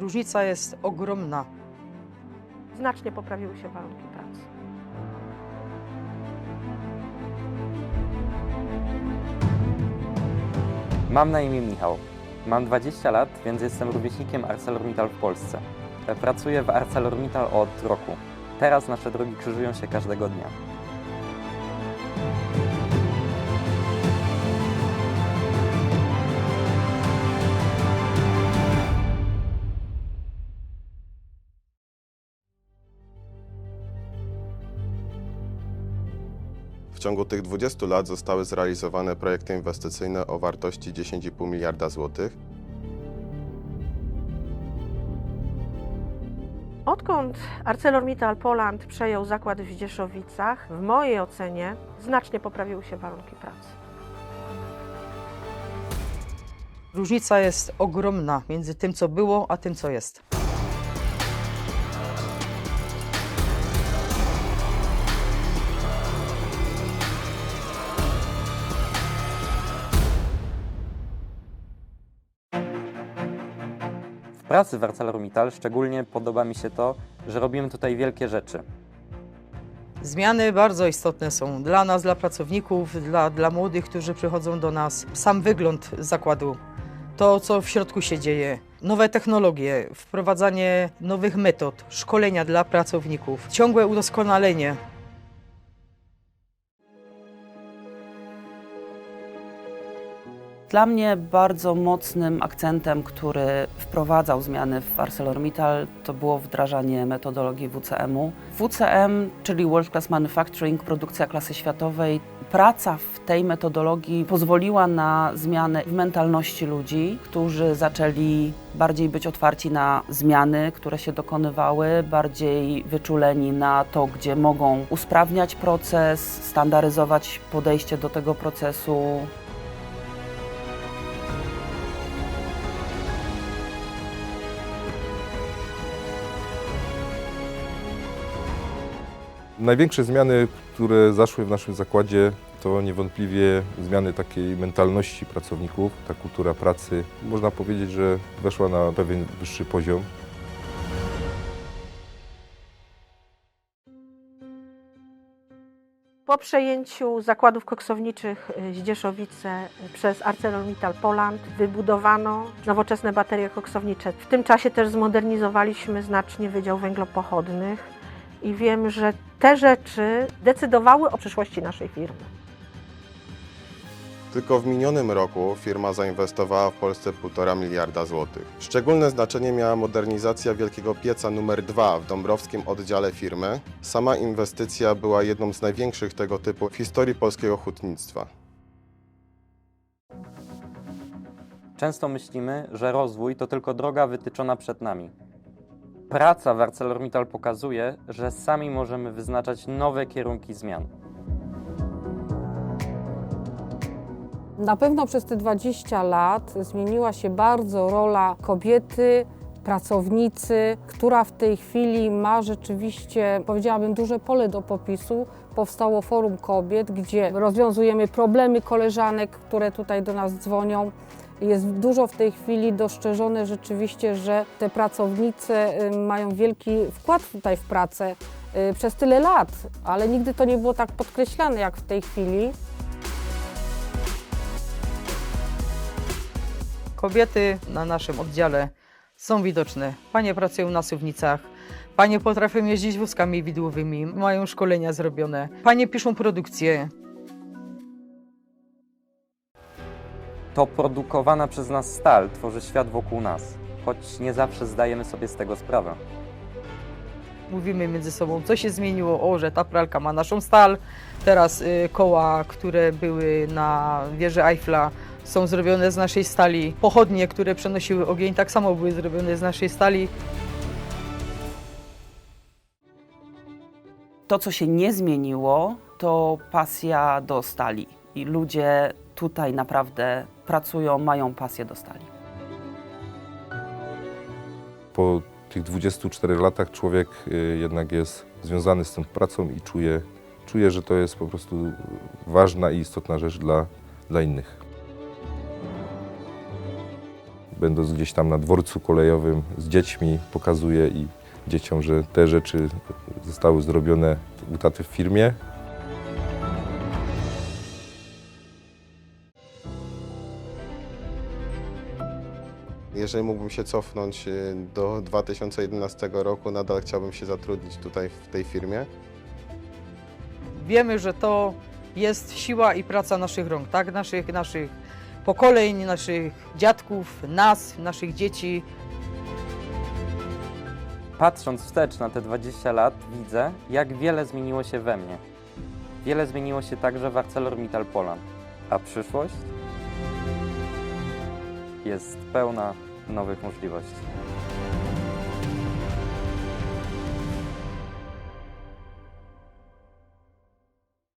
Różnica jest ogromna. Znacznie poprawiły się warunki pracy. Mam na imię Michał. Mam 20 lat, więc jestem rówieśnikiem ArcelorMittal w Polsce. Pracuję w ArcelorMittal od roku. Teraz nasze drogi krzyżują się każdego dnia. Ciągu tych 20 lat zostały zrealizowane projekty inwestycyjne o wartości 10,5 miliarda złotych. Odkąd ArcelorMittal Poland przejął zakład w Zdzieszowicach, w mojej ocenie znacznie poprawiły się warunki pracy. Różnica jest ogromna między tym, co było, a tym, co jest. Pracy w ArcelorMittal szczególnie podoba mi się to, że robimy tutaj wielkie rzeczy. Zmiany bardzo istotne są dla nas, dla pracowników, dla, dla młodych, którzy przychodzą do nas. Sam wygląd zakładu, to co w środku się dzieje, nowe technologie, wprowadzanie nowych metod, szkolenia dla pracowników, ciągłe udoskonalenie. Dla mnie bardzo mocnym akcentem, który wprowadzał zmiany w ArcelorMittal, to było wdrażanie metodologii WCM-u. WCM, czyli World Class Manufacturing, produkcja klasy światowej, praca w tej metodologii pozwoliła na zmianę w mentalności ludzi, którzy zaczęli bardziej być otwarci na zmiany, które się dokonywały, bardziej wyczuleni na to, gdzie mogą usprawniać proces, standaryzować podejście do tego procesu, Największe zmiany, które zaszły w naszym zakładzie, to niewątpliwie zmiany takiej mentalności pracowników. Ta kultura pracy, można powiedzieć, że weszła na pewien wyższy poziom. Po przejęciu zakładów koksowniczych y, Zdzieszowice y, przez ArcelorMittal Poland wybudowano nowoczesne baterie koksownicze. W tym czasie też zmodernizowaliśmy znacznie Wydział Węglopochodnych i wiem, że te rzeczy decydowały o przyszłości naszej firmy. Tylko w minionym roku firma zainwestowała w Polsce 1,5 miliarda złotych. Szczególne znaczenie miała modernizacja wielkiego pieca numer 2 w dąbrowskim oddziale firmy. Sama inwestycja była jedną z największych tego typu w historii polskiego hutnictwa. Często myślimy, że rozwój to tylko droga wytyczona przed nami. Praca w ArcelorMittal pokazuje, że sami możemy wyznaczać nowe kierunki zmian. Na pewno przez te 20 lat zmieniła się bardzo rola kobiety, pracownicy, która w tej chwili ma rzeczywiście, powiedziałabym, duże pole do popisu. Powstało Forum Kobiet, gdzie rozwiązujemy problemy koleżanek, które tutaj do nas dzwonią. Jest dużo w tej chwili dostrzeżone rzeczywiście, że te pracownice y, mają wielki wkład tutaj w pracę y, przez tyle lat, ale nigdy to nie było tak podkreślane jak w tej chwili. Kobiety na naszym oddziale są widoczne. Panie pracują na suwnicach, panie potrafią jeździć wózkami widłowymi, mają szkolenia zrobione, panie piszą produkcję. To produkowana przez nas stal tworzy świat wokół nas, choć nie zawsze zdajemy sobie z tego sprawę. Mówimy między sobą, co się zmieniło, o, że ta pralka ma naszą stal, teraz y, koła, które były na wieży Eiffla są zrobione z naszej stali, pochodnie, które przenosiły ogień, tak samo były zrobione z naszej stali. To, co się nie zmieniło, to pasja do stali. I ludzie tutaj naprawdę pracują, mają pasję do stali. Po tych 24 latach człowiek y, jednak jest związany z tą pracą i czuje, czuje że to jest po prostu ważna i istotna rzecz dla, dla innych. będąc gdzieś tam na dworcu kolejowym z dziećmi, pokazuję i dzieciom, że te rzeczy zostały zrobione u taty w firmie. Jeżeli mógłbym się cofnąć y, do 2011 roku, nadal chciałbym się zatrudnić tutaj w tej firmie. Wiemy, że to jest siła i praca naszych rąk, tak? Naszych, naszych pokoleń, naszych dziadków, nas, naszych dzieci. Patrząc wstecz na te 20 lat, widzę, jak wiele zmieniło się we mnie. Wiele zmieniło się także w ArcelorMittal Poland. A przyszłość jest pełna nowych możliwości.